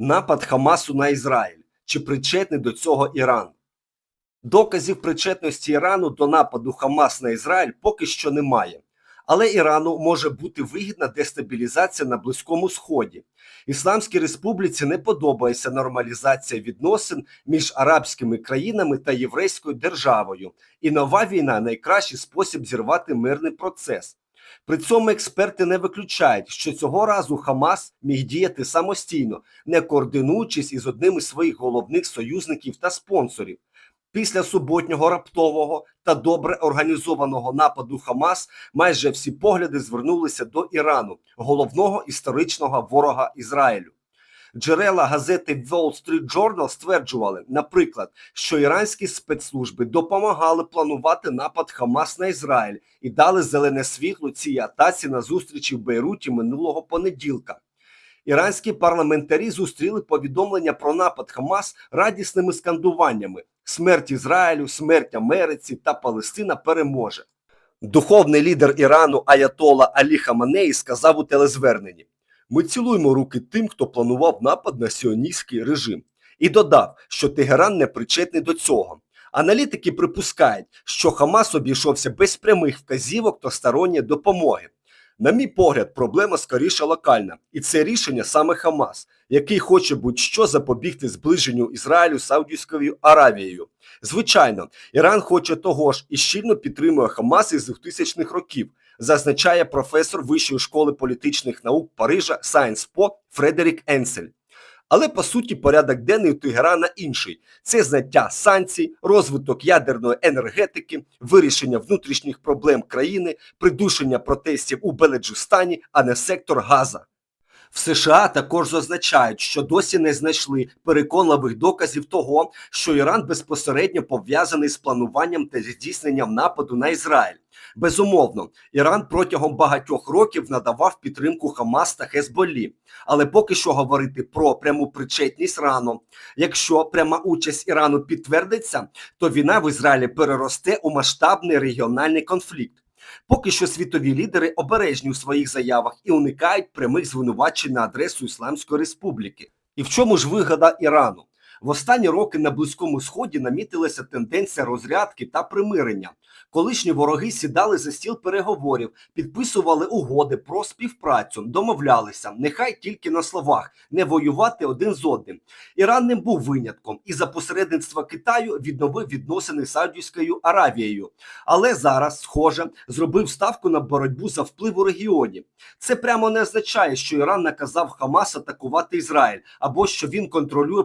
Напад Хамасу на Ізраїль. Чи причетний до цього Іран? Доказів причетності Ірану до нападу Хамас на Ізраїль поки що немає. Але Ірану може бути вигідна дестабілізація на Близькому Сході. Ісламській республіці не подобається нормалізація відносин між арабськими країнами та єврейською державою, і нова війна найкращий спосіб зірвати мирний процес. При цьому експерти не виключають, що цього разу Хамас міг діяти самостійно, не координуючись із одним із своїх головних союзників та спонсорів. Після суботнього раптового та добре організованого нападу Хамас майже всі погляди звернулися до Ірану, головного історичного ворога Ізраїлю. Джерела газети Wall Street Journal стверджували, наприклад, що іранські спецслужби допомагали планувати напад Хамас на Ізраїль і дали зелене світло цій атаці на зустрічі в Бейруті минулого понеділка. Іранські парламентарі зустріли повідомлення про напад Хамас радісними скандуваннями: смерть Ізраїлю, смерть Америці та Палестина переможе. Духовний лідер Ірану Аятола Алі Хаманеї сказав у телезверненні: Ми цілуємо руки тим, хто планував напад на сіоністський режим, і додав, що Тегеран не причетний до цього. Аналітики припускають, що Хамас обійшовся без прямих вказівок та сторонньої допомоги. На мій погляд, проблема скоріше локальна, і це рішення саме Хамас, який хоче будь-що запобігти зближенню Ізраїлю з Саудівською Аравією. Звичайно, Іран хоче того ж і щільно підтримує Хамас із 2000-х років, зазначає професор Вищої школи політичних наук Парижа Сайнс-По Фредерік Енсель. Але по суті порядок денний у Тегерана інший: це зняття санкцій, розвиток ядерної енергетики, вирішення внутрішніх проблем країни, придушення протестів у Беледжистані, а не сектор Газа. В США також зазначають, що досі не знайшли переконливих доказів того, що Іран безпосередньо пов'язаний з плануванням та здійсненням нападу на Ізраїль. Безумовно, Іран протягом багатьох років надавав підтримку Хамас та Хезболлі, але поки що говорити про пряму причетність рано. Якщо пряма участь Ірану підтвердиться, то війна в Ізраїлі переросте у масштабний регіональний конфлікт. Поки що світові лідери обережні у своїх заявах і уникають прямих звинувачень на адресу Ісламської Республіки. І в чому ж вигода Ірану? В останні роки на Близькому Сході намітилася тенденція розрядки та примирення. Колишні вороги сідали за стіл переговорів, підписували угоди про співпрацю, домовлялися, нехай тільки на словах, не воювати один з одним. Іран не був винятком і за посередництва Китаю відновив відносини з Саудівською Аравією. Але зараз, схоже, зробив ставку на боротьбу за вплив у регіоні. Це прямо не означає, що Іран наказав Хамас атакувати Ізраїль або що він контролює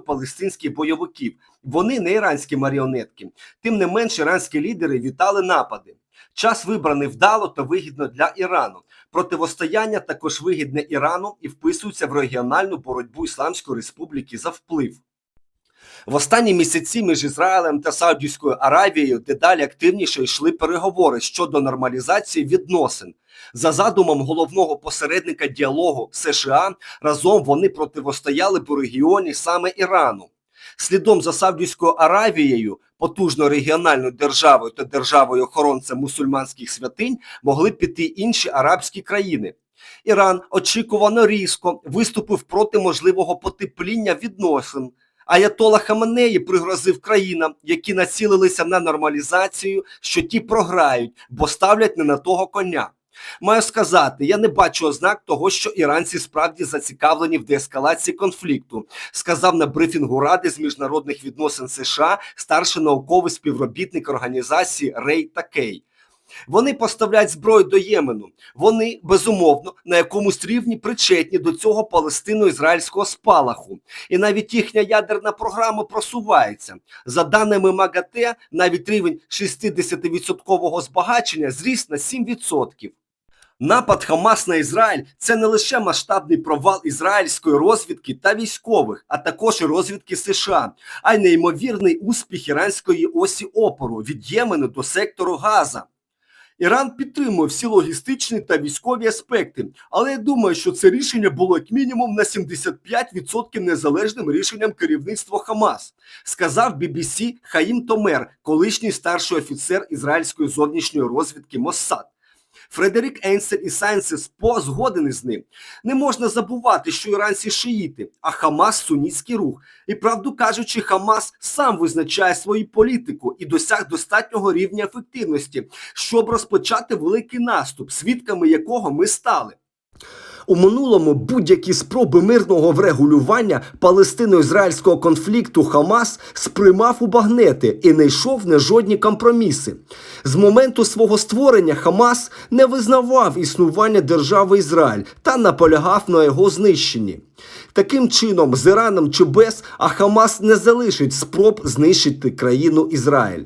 палестинських бойовиків. Вони не іранські маріонетки. Тим не менш, іранські лідери вітали напади. Час вибраний вдало та вигідно для Ірану. Противостояння також вигідне Ірану і вписується в регіональну боротьбу Ісламської Республіки за вплив. В останні місяці між Ізраїлем та Саудівською Аравією дедалі активніше йшли переговори щодо нормалізації відносин. За задумом головного посередника діалогу США разом вони противостояли по регіоні саме Ірану. Слідом за Саудівською Аравією, потужною регіональною державою та державою охоронцем мусульманських святинь могли піти інші арабські країни. Іран очікувано різко виступив проти можливого потепління відносин. Аятола Хаменеї пригрозив країнам, які націлилися на нормалізацію, що ті програють, бо ставлять не на того коня. Маю сказати, я не бачу ознак того, що іранці справді зацікавлені в деескалації конфлікту, сказав на брифінгу Ради з міжнародних відносин США старший науковий співробітник організації Рей Такей. Вони поставляють зброю до Ємену. Вони безумовно на якомусь рівні причетні до цього палестино-ізраїльського спалаху, і навіть їхня ядерна програма просувається. За даними МАГАТЕ, навіть рівень 60% збагачення зріс на 7%. Напад Хамас на Ізраїль це не лише масштабний провал ізраїльської розвідки та військових, а також і розвідки США, а й неймовірний успіх іранської осі опору від Ємену до сектору Газа. Іран підтримує всі логістичні та військові аспекти, але я думаю, що це рішення було як мінімум на 75% незалежним рішенням керівництва Хамас, сказав BBC Хаїм Томер, колишній старший офіцер ізраїльської зовнішньої розвідки Моссад. Фредерік Енсель і Сайнсес позгодені з ним. Не можна забувати, що іранці шиїти, а Хамас сунітський рух. І правду кажучи, Хамас сам визначає свою політику і досяг достатнього рівня ефективності, щоб розпочати великий наступ, свідками якого ми стали. У минулому будь-які спроби мирного врегулювання палестино-ізраїльського конфлікту Хамас сприймав у багнети і не йшов на жодні компроміси. З моменту свого створення Хамас не визнавав існування держави Ізраїль та наполягав на його знищенні. Таким чином, з Іраном чи без, а Хамас не залишить спроб знищити країну Ізраїль.